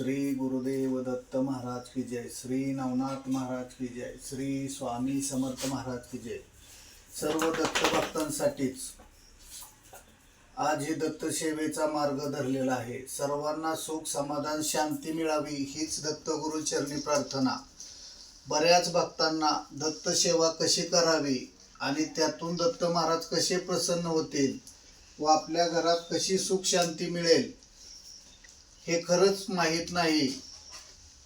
श्री गुरुदेव दत्त महाराज की जय श्री नवनाथ महाराज की जय श्री स्वामी समर्थ महाराज की जय. सर्व दत्त भक्तांसाठीच आज हे दत्त सेवेचा मार्ग धरलेला आहे. सर्वांना सुख समाधान शांती मिळावी हीच दत्तगुरु चरणी प्रार्थना. बऱ्याच भक्तांना दत्त सेवा कशी करावी आणि त्यातून दत्त महाराज कसे प्रसन्न होतील व आपल्या घरात कशी सुख शांती मिळेल हे खरंच माहीत नाही.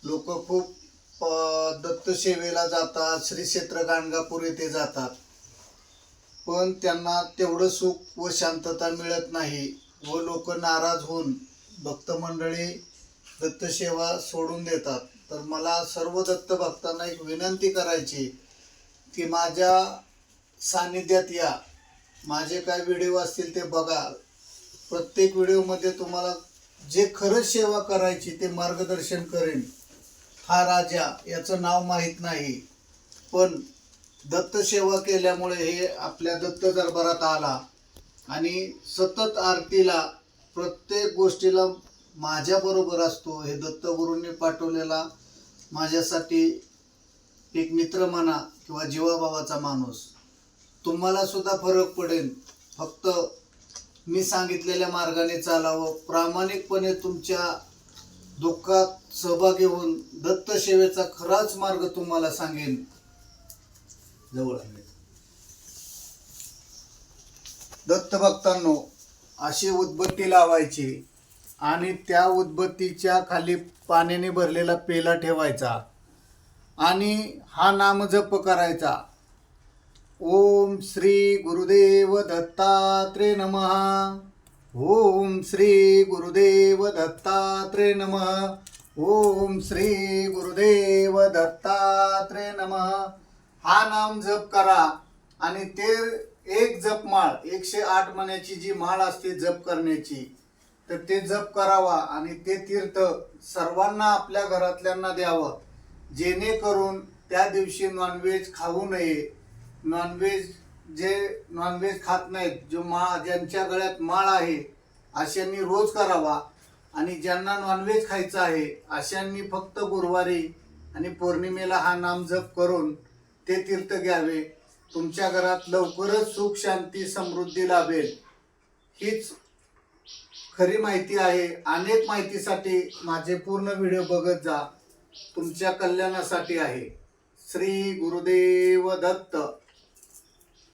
लोक खूप दत्तसेवेला जातात श्री क्षेत्र गाणगापूर येथे जातात. पण त्यांना तेवढं सुख व शांतता मिळत नाही व लोक नाराज होऊन भक्त मंडळी सोडून देतात. तर मला सर्व दत्त भक्तांना एक विनंती करायची की माझ्या सानिध्यात या. माझे काय व्हिडिओ असतील ते बघा. प्रत्येक व्हिडिओमध्ये तुम्हाला जे खरंच सेवा करायची ते मार्गदर्शन करेन हा राजा याचं नाव माहीत नाही. पण दत्त सेवा केल्यामुळे हे आपल्या दत्त दरबारात आला. आणि सतत आरतीला प्रत्येक गोष्टीला माझ्याबरोबर असतो. हे दत्तगुरूंनी पाठवलेला माझ्यासाठी एक मित्र म्हणा किंवा जीवाभावाचा माणूस. तुम्हाला सुद्धा फरक पडेल. फक्त मी सांगितलेल्या मार्गाने चालावं. प्रामाणिकपणे तुमच्या दुःखात सहभागी होऊन दत्त सेवेचा खराच मार्ग तुम्हाला सांगेन. जवळ आहे. दत्त भक्तांनो अशी उदबत्ती लावायची आणि त्या उदबत्तीच्या खाली पाण्याने भरलेला पेला ठेवायचा आणि हा नामजप करायचा. ओम श्री गुरुदेव दत्तात्रे नमः। ओम श्री गुरुदेव दत्तात्रे नमः। ओम श्री गुरुदेव दत्तात्रे नमः। हा नाम जप करा आणि ते एक जप माळ एकशे आठ मण्याची जी माळ असते जप करण्याची तर ते जप करावा आणि ते तीर्थ सर्वांना आपल्या घरातल्यांना द्यावं जेणेकरून त्या दिवशी नॉनव्हेज खाऊ नये. नॉनव्हेज जे नॉनव्हेज खात नाहीत जो मा ज्यांच्या गळ्यात माळ आहे अशांनी रोज करावा. आणि ज्यांना नॉनव्हेज खायचं आहे अशांनी फक्त गुरुवारी आणि पौर्णिमेला हा नाम जप करून ते तीर्थ घ्यावे. तुमच्या घरात लवकरच सुख शांती समृद्धी लाभेल. हीच खरी माहिती आहे. अनेक माहितीसाठी माझे पूर्ण व्हिडिओ बघत जा. तुमच्या कल्याणासाठी आहे. श्री गुरुदेव दत्त.